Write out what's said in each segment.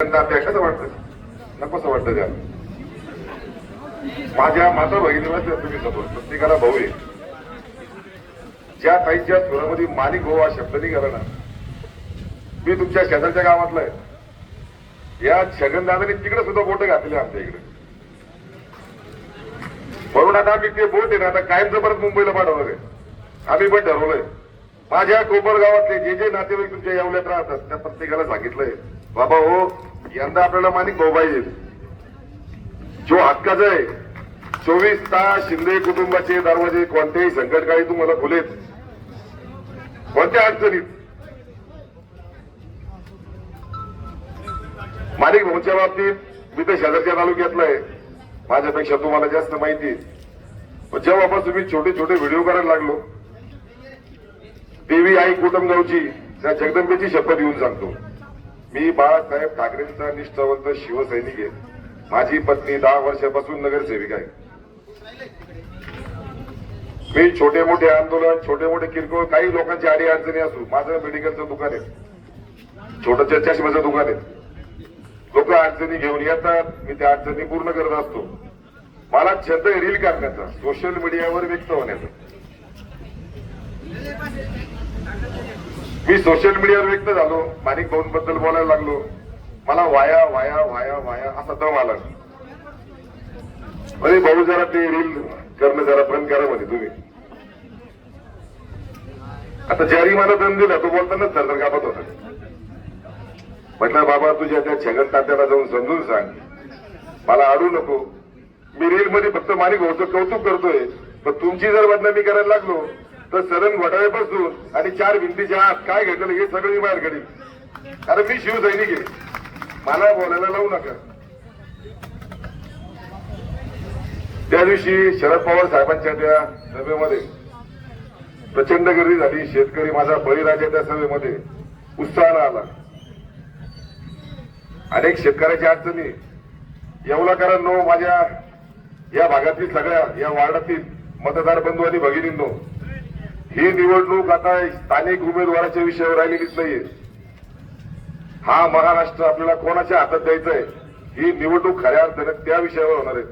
आपल्या कसं वाटतं. नकोसं वाटतं त्या माझ्या माता भगिनीला त्या तुम्ही समोर प्रत्येकाला भाऊ आहे. ज्या ताईच्या स्वरामध्ये मालिक भाऊ हा शब्द नाही गेला ना मी तुमच्या शेजारच्या गावातला आहे. या छगनदादाने तिकडे सुद्धा बोट घातले आमच्या इकडे. म्हणून आता आम्ही ते बोट आहे ना आता कायमचं परत मुंबईला पाठवणार आहे. आम्ही पण ठरवलंय माझ्या कोपर गावातले जे जे नातेवाईक तुमच्या येवल्यात राहतात त्या प्रत्येकाला सांगितलंय बाबा हो यंदा आपल्याला माणिक भाऊ पाहिजे जो हक्काचा आहे चोवीस तास शिंदे कुटुंबाचे दरवाजे कोणत्याही संकटकाळी तुम्हाला खुलेत. कोणत्या अडचणीत? माणिक भाऊच्या बाबतीत मी तर शेजारच्या तालुक्यातला आहे. माझ्यापेक्षा तुम्हाला जास्त माहिती आहे. पण जेव्हापासून मी छोटे छोटे व्हिडिओ करायला लागलो देवी आई कुटुंबगावची त्या जगदंबेची शपथ घेऊन सांगतो. मी बाळासाहेब ठाकरेंचा निष्ठावंत शिवसैनिक आहे. माझी पत्नी दहा वर्षापासून नगरसेविका आहे. मी छोटे मोठे आंदोलन छोटे मोठे किरकोळ काही लोकांची आडी अडचणी असू माझं मेडिकलचं दुकान आहे. छोटंच्या चष्म्याचं दुकान आहे. लोक अडचणी घेऊन येतात मी त्या अडचणी पूर्ण करत असतो. मला छंद रील करण्याचा सोशल मीडियावर व्यक्त होण्याचा. मी सोशल मीडियावर व्यक्त झालो. माणिक भाऊन बद्दल बोलायला लागलो. मला वाया वाया वाया वाया असा दम आला. म्हणजे भाऊ जरा ते रील करणं जरा बंद करा म्हणे तुम्ही. आता ज्यारी मला दम दिला तो बोलतानाच झालं कापत होता. म्हटलं बाबा तुझ्या त्या छगन तात्याला जाऊन समजून सांग. मला अडू नको. मी रील मध्ये फक्त माणिक भाऊचं कौतुक करतोय. पण तुमची जर बदनामी करायला लागलो तर सरण घोटाळ्यापासून आणि चार भिंतीच्या आत काय घडलं हे सगळं मी बाहेर काढीन. कारण मी शिवसैनिक आहे. मला बोलायला लावू नका. त्या दिवशी शरद पवार साहेबांच्या त्या सभेमध्ये प्रचंड गर्दी झाली. शेतकरी माझा बळीराजा त्या सभेमध्ये उत्साहानं आला. अनेक शेतकऱ्याच्या अडचणी. येवलाकरांनो माझ्या या भागातील सगळ्या या वार्डातील मतदार बंधू आणि भगिनींनो ही निवडणूक आता स्थानिक उमेदवाराच्या विषयावर राहिलेलीच नाहीये. हा महाराष्ट्र आपल्याला कोणाच्या हातात द्यायचा आहे ही निवडणूक खऱ्या अर्थाने त्या विषयावर होणार आहे.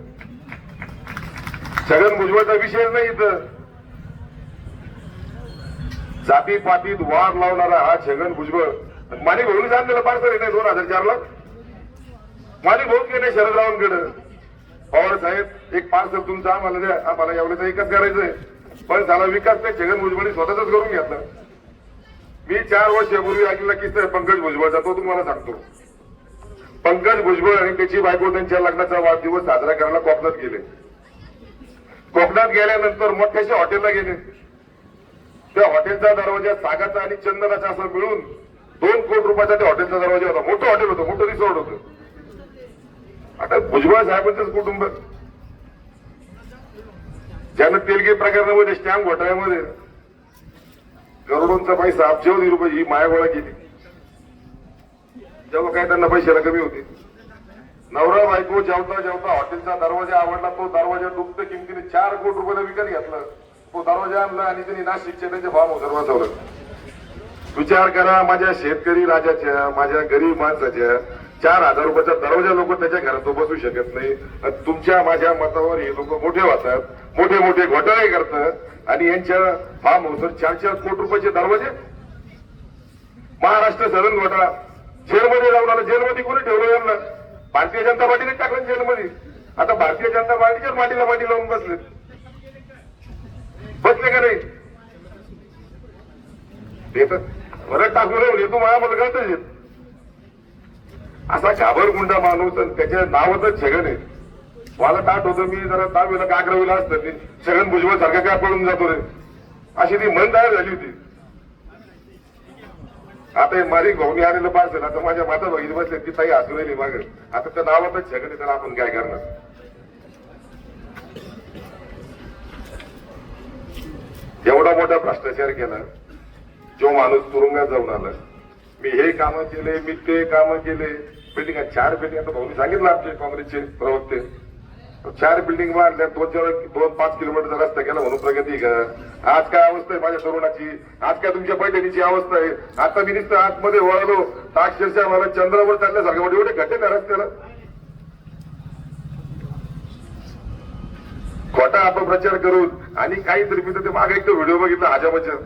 छगन भुजबळचा विषय नाही इथं. जाती पातीत वार लावणारा हा छगन भुजबळ. माने भाऊनी सांगितलं पार्सल नाही दोन हजार चारला? माणिक भाऊ गेले शरदरावांकडे? पवार साहेब एक पार्सल तुमचं आम्हाला द्या आम्हाला एवढ्याचं एकच करायचंय. पण झाला विकास नाही छगन भुजबळी स्वतःच करून घेतला. मी चार वर्षापूर्वी ऐकलेला किस्सा पंकज भुजबळचा तो तुम्हाला सांगतो. पंकज भुजबळ आणि त्याची बायको त्यांच्या लग्नाचा वाढदिवस साजरा करायला कोकणात गेले. कोकणात गेल्यानंतर मोठ्याशा हॉटेलला गेले. त्या हॉटेलचा दरवाजा सागाचा आणि चंदनाचा असा मिळून दोन कोटी रुपयाचा त्या हॉटेलचा दरवाजा होता. मोठं हॉटेल होतं मोठं रिसॉर्ट होतं. आता भुजबळ साहेबांचंच कुटुंब. ज्यानं तेलगी प्रकरणामध्ये स्टॅम्प घोटाळ्यामध्ये. करोडोंचा पैसा अब्जावधी रुपये ही माया गोळा केली. जेव्हा काय त्यांना पैशाला कमी होते. नवरा बायको जेवता जेवता हॉटेलचा दरवाजा आवडला तो दरवाजा डुबत किमतीने चार कोटी रुपयाला विकत घेतला. तो दरवाजा आणला आणि त्यांनी नाशिकच्या त्यांचे भाव हाऊसवर बसवलं. विचार करा माझ्या शेतकरी राजाच्या माझ्या गरीब माणसाच्या चार हजार रुपयाचा दरवाजा लोक त्याच्या घरात बसू शकत नाही. तुमच्या माझ्या मतावर हे लोक मोठे वाचतात. मोठे मोठे घोटाळे करतात. आणि यांच्या फार्म हाऊसवर चार चार कोटी रुपयाचे दरवाजे? महाराष्ट्र सदन घोटाळा. जेलमध्ये जाऊन आला. जेलमध्ये कोणी ठेवलं यांना? भारतीय जनता पार्टीने टाकलं जेलमध्ये. आता भारतीय जनता पार्टीच्याच माटीला माटी लावून बसले. बसले का नाही? ते तर बरं टाकून राहिले तू माझ्या मला कळतच असा घाबरगुंडा माणूस आणि त्याच्या नावच छगन आहे. मला ताट होतं मी जरा दहावीला का कागरविला असतं ते छगन भुजबळ सारखं काय पळून जातो रे? अशी ती मन तयार झाली होती. आता हे मारी भाऊनी आलेलं पार्सल आता माझ्या माता बघितली बसले ती ताई हसू राहिली मागे. आता त्या नावातच छगन आहे त्याला आपण काय करणार? एवढा मोठा भ्रष्टाचार केला जो माणूस तुरुंगात जाऊन आला. मी हे कामं केले मी ते कामं केले. बिल्डिंग चार बिल्डिंग आता भाऊनी सांगितलं आमचे काँग्रेसचे प्रवक्ते. चार बिल्डिंग मारल्या दोन चार दोन पाच किलोमीटरचा रस्ता केला म्हणून प्रगती का आज काय अवस्था आहे माझ्या तरुणाची? आज काय तुमच्या पैठणीची अवस्था आहे? आता मी नुसतं आतमध्ये वळलो तर अक्षरशः मला चंद्रावर चालल्यासारखं म्हणजे एवढे घटे त्या रस्त्याला. खोटा आपण प्रचार करून आणि काहीतरी मी तर ते मागे एक व्हिडिओ बघितला हाजा बच्चन.